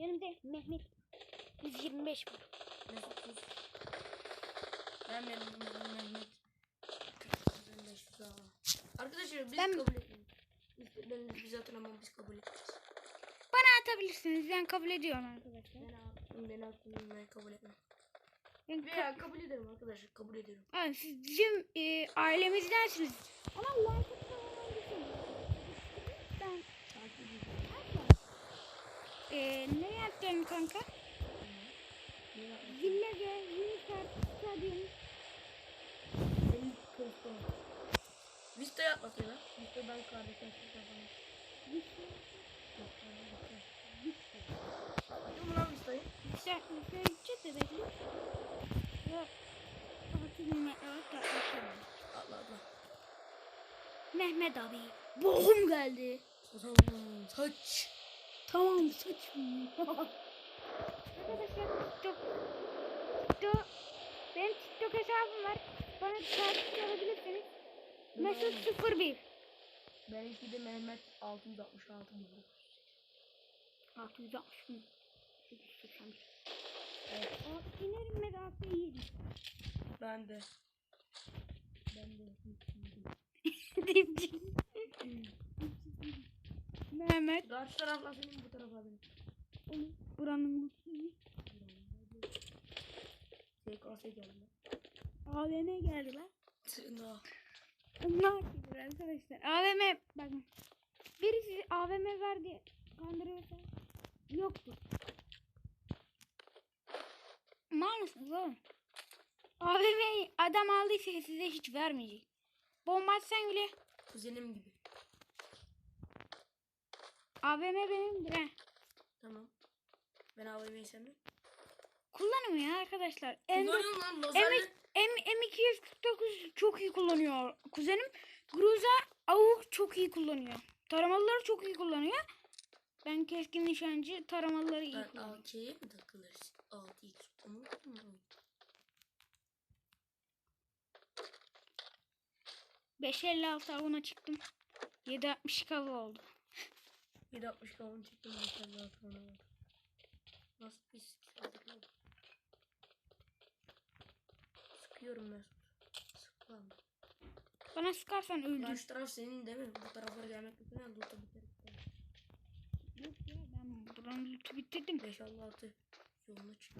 De Mehmet 125 var. Mesut sus. Ben Mehmet. Ben de şu daha. Arkadaşlar biz Ben- kabul etmiyoruz. Biz, ben, biz zaten ama biz kabul etmeyiz. Bana atabilirsiniz. Ben kabul ediyorum arkadaşlar. Ben ben aklımı ben kabul etmem. Ben Veya kabul ederim arkadaşlar kabul ediyorum. Aa, siz bizim e, ailemizdensiniz. Ama like atmadan düşünün. Ben Takip ediyorum. E, ne yapacaksın kanka? Ne Unisar, Stadyum. Benim kılıfım. Vista yapmasın lan. Vista ben kardeşim yapamam. Atıyor mu lan Vista'yı? Sen sen gideceğiz de bekle. Yok. Metre var, yaklaşıyorum. Atla atla. Mehmet abi. Boğum geldi. Saç. Tamam saçım. Arkadaşlar TikTok. TikTok. Benim TikTok hesabım var. Bana takipçi alabilirsiniz. Mesut 01. Benimki de Mehmet 666 buldu. 660 mı? 881. Evet. O inerim merakı iyiydi. Ben de. Ben de. Dipçik. Mehmet. Karşı tarafla senin bu tarafa benim. Oğlum, Buranın. SKS geldi. AVM geldi lan. Tına. Bunlar gibi arkadaşlar. AVM bakın. Birisi AVM ver diye kandırıyorsa yoktur. Mısınız oğlum? AVM'yi adam aldıysa size hiç vermeyecek. Bomba atsan bile Kuzenim gibi. AVM benimdir ha. Tamam. Ben AVM'yi sevmiyorum. Kullanmıyor arkadaşlar. M, Kullanıyorum lan lazerle. M, M249 çok iyi kullanıyor kuzenim. Gruza avuk çok iyi kullanıyor. Taramalıları çok iyi kullanıyor. Ben keskin nişancı taramalıları iyi Ben kullanıyorum. AK'ye mi takılırız? 6x. Tamam mı? 556 avına çıktım. 760 kava oldu. 760 kavun çektim. Mesela sonra bak. Nasıl bir sıkıntı lan? Sıkıyorum ben. Sıkmam. Bana sıkarsan öldür. Karşı taraf senin değil mi? Bu tarafa gelmek yok. Ben loot'a biterim. Yok ya ben buranın lootu bitirdim. 5 6 yoluna çık.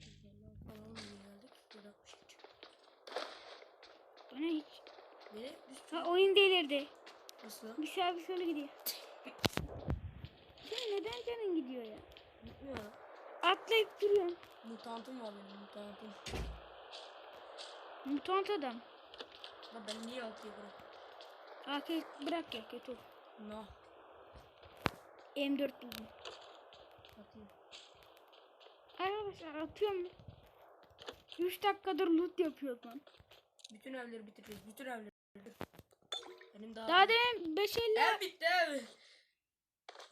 556 falan mı geldik? 760 çık. Bana hiç. Bir sürü... Ha oyun delirdi. Nasıl? Bir sağa bir sola gidiyor. Sen neden canın gidiyor ya? Gitmiyor. Atlayıp duruyorsun. Mutantım var benim mutantım. Mutant adam. Ya ben niye altıya bırak? AK bırak ya kötü olur. Nah. M4 buldum. Atayım. Arkadaşlar atıyorum. 3 dakikadır loot yapıyor lan. Bütün evleri bitireceğiz. Bütün evleri. Benim daha... Daha demin 550 Ev bitti ev.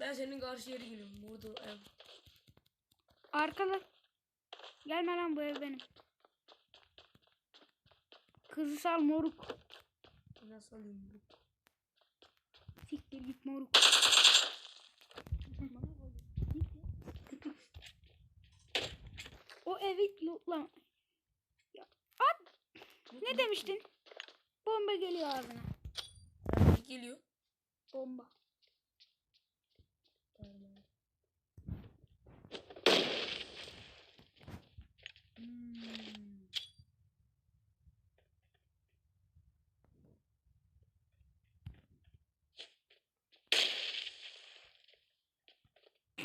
Ben senin karşı yere geliyorum. Burada ev. arkada. Gelme lan bu ev benim. Kızı sal moruk. Nasıl alayım bu? Siktir git moruk. o evi lootlama. Ya, at. Ne demiştin? Bomba geliyor ağzına. Geliyor. Bomba. Hmm.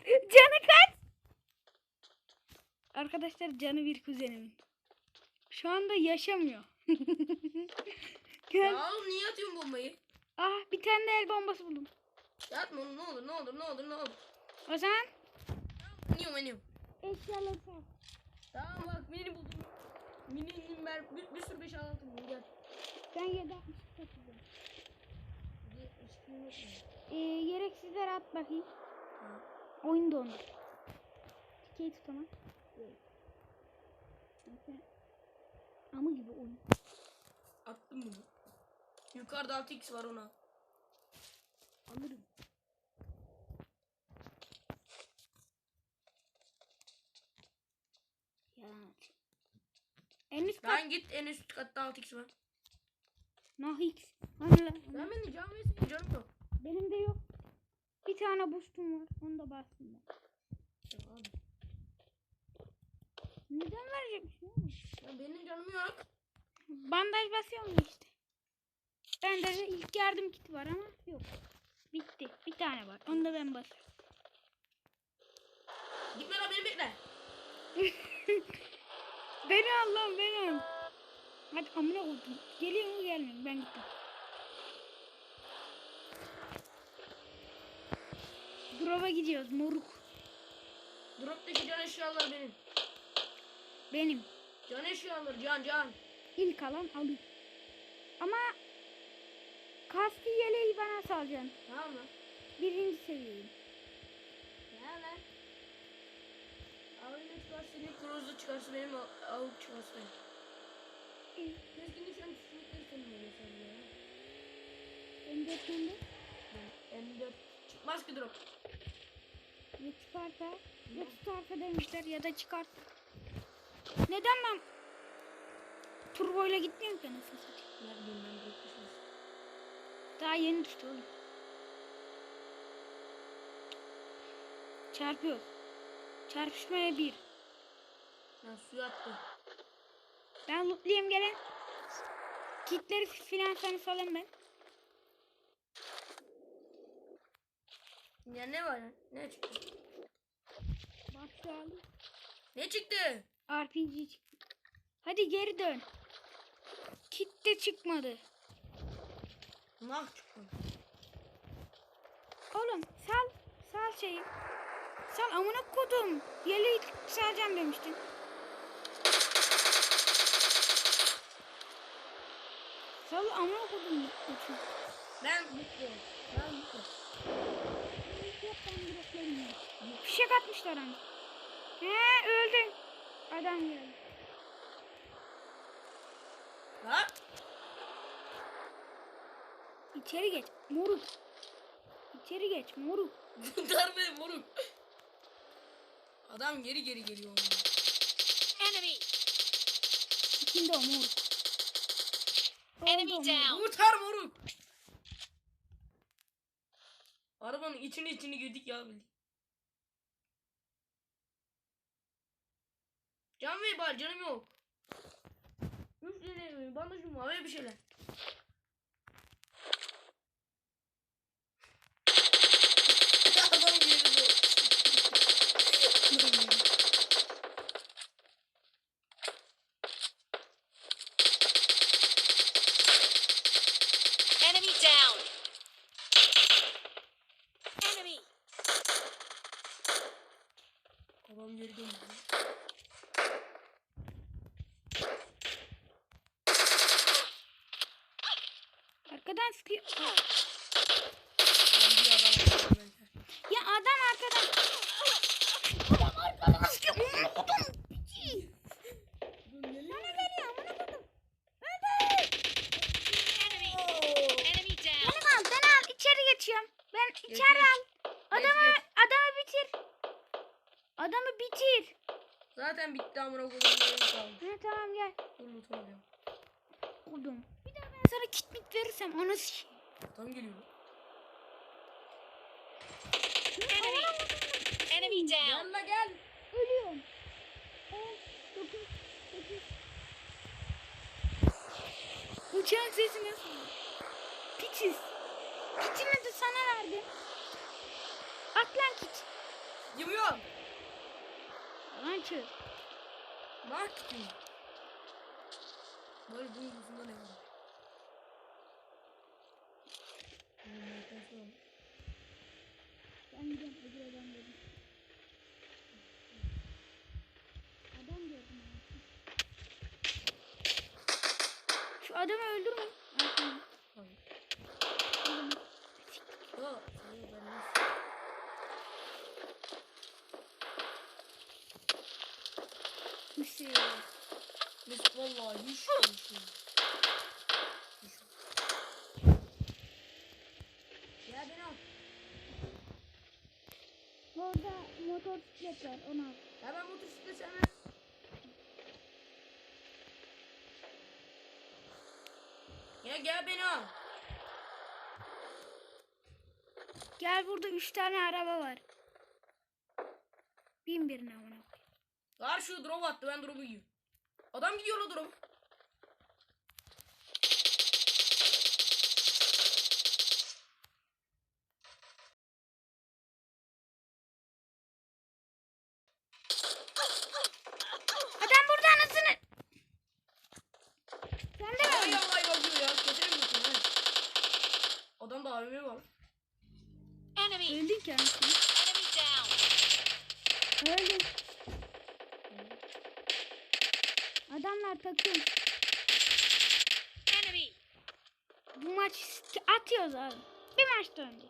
Canı kaç? Arkadaşlar canı bir kuzenimin. Şu anda yaşamıyor. Gel. Ya niye atıyorsun bombayı? Ah bir tane de el bombası buldum. Ya atma oğlum ne olur ne olur ne olur ne olur. O zaman İniyorum iniyorum. eşyaları sal. Tamam bak mini buldum. Mini mer bir, bir sürü 5 6 buldum gel. Ben 760 takacağım. Bir ışıkın yok mu? Ee, gereksizleri at bakayım. Ha. Oyun dondu. Dikeyi tut ama. Neyse. Ama gibi oyun. Attım bunu. Yukarıda 6x var ona. Alırım. Ya. En üst kat. Ben git en üst katta 6x var. Nah x. Hani Anla. Ben beni cam versin canım yok. Benim de yok. Bir tane boostum var. Onu da bastım ben. Tamam. Neden verecekmiş? Ya benim canım yok. Bandaj basıyorum işte. Bende de ilk yardım kiti var ama yok. Bitti. Bir tane var. Onu da ben basıyorum. Gitme lan beni bekle. Beni al lan beni al. Hadi amına koydum. Geliyor mu gelmiyor mu? Ben gittim. Drop'a gidiyoruz moruk. Drop'taki can eşyalar benim. Benim. Can eşyaları can can. İlk alan alayım. Ama kaskı yeleği bana salacaksın. Tamam mı? Birinci seviyeyim. Ne lan? Avcı çıkarsa senin cruise'u çıkarsa benim av- avuk çıkarsa. Keskin nişan tüfekleri oluyor sen ya. M4'ünde Ben M4 çıkmaz ki drop. ya çıkarsa ya tutarsa demişler ya da çıkart. Neden ben turboyla gitmiyorum ki anasını satayım. Ne bileyim ben. Daha yeni düştü oğlum. Çarpıyor. Çarpışmaya bir. Ben suya attım. Ben lootlayayım gelen. Kitleri filan sana salayım ben. Ya ne var? Ne çıktı? Bak şu an Ne çıktı? RPG çıktı. Hadi geri dön. Kit de çıkmadı. Nah çıktı. Oğlum sal. Sal şeyi. Sal amına kodum. Yeleği salacağım demiştin. Sal amına kodum. Ben mutlu. Ben mutlu. Yok ben bırakıyorum ya. Fişek atmışlar hani. He öldün. Adam geldi. Ha? İçeri geç. Moruk. İçeri geç moruk. Darbe moruk. Adam geri geri geliyor. Enemy! İçinde o moruk. Enemy down! Kurtar moruk. Arabanın içine içine girdik ya bildik. Can ver bari canım yok. Üç tane bandajım var ve bir şeyler. Adam geri döndü. Arkadan sıkıyor. Ya adam arkadan. Adam arkadan sıkıyor. Amına kodum. Piçi. Bana geliyor amına kodum. Öldü. Enemy! Enemy down! Beni al beni al. İçeri geçiyorum. Ben içeri al. Adamı, Geç, geç. adamı bitir. Adamı bitir. Zaten bitti amına kaldı. Ha, tamam gel. Dur mutlu oluyorum. Kodum. Bir daha ben sana kit mit verirsem onu sikeyim. Adam geliyor. Enemy! Enemy down! Gel la gel. Ölüyorum. 10, 9, 8. Uçağın sesi nasıl? Piçiz. Kitimi de sana verdim. At lan kit. Yumuyorum. Lan çığır. Bak gidiyor. Böyle bunun yüzünden ne var? Ben gidiyorum öbür adam dedim. Adam ben. Şu adamı öldürme. Biz vallahi hiç konuşmuyoruz. Ya al. Orada motosiklet var onu al. Ya ben motosiklet sevmem. Ya gel beni al. Gel burada üç tane araba var. Bin birine amına koyayım. Var şu drop attı ben drop'u yiyorum. Adam gidiyor la drop. Adam? Adamda AVM var. Enemy. Öldün anasını. Enemy down. Öldün. Adamlar takım. Bu maç atıyoruz abi. Bir maçta önce.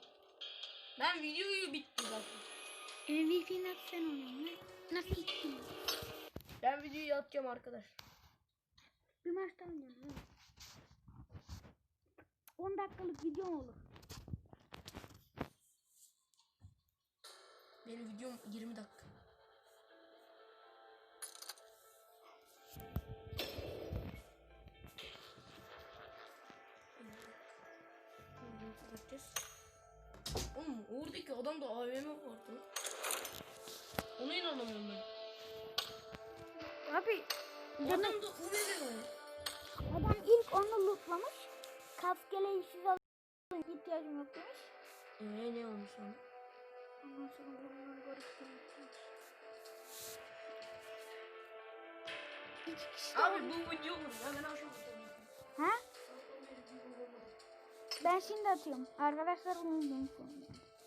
Ben videoyu bitti zaten. MVP nasıl sen lan? Nasıl gittin? Ben videoyu atacağım arkadaş. Bir maçta oynuyoruz. ha. 10 dakikalık video olur. Benim videom 20 dakika. Abi UVM var. adam ilk onu lootlamış. Kaskeleyi siz alın ihtiyacım yok demiş. Eee ne olmuş sonra? Ondan sonra bunları. İki kişi de Abi olmuş. bu video olur ya ben aşağı atacağım. Ha? Ben şimdi atıyorum. Arkadaşlar sonra.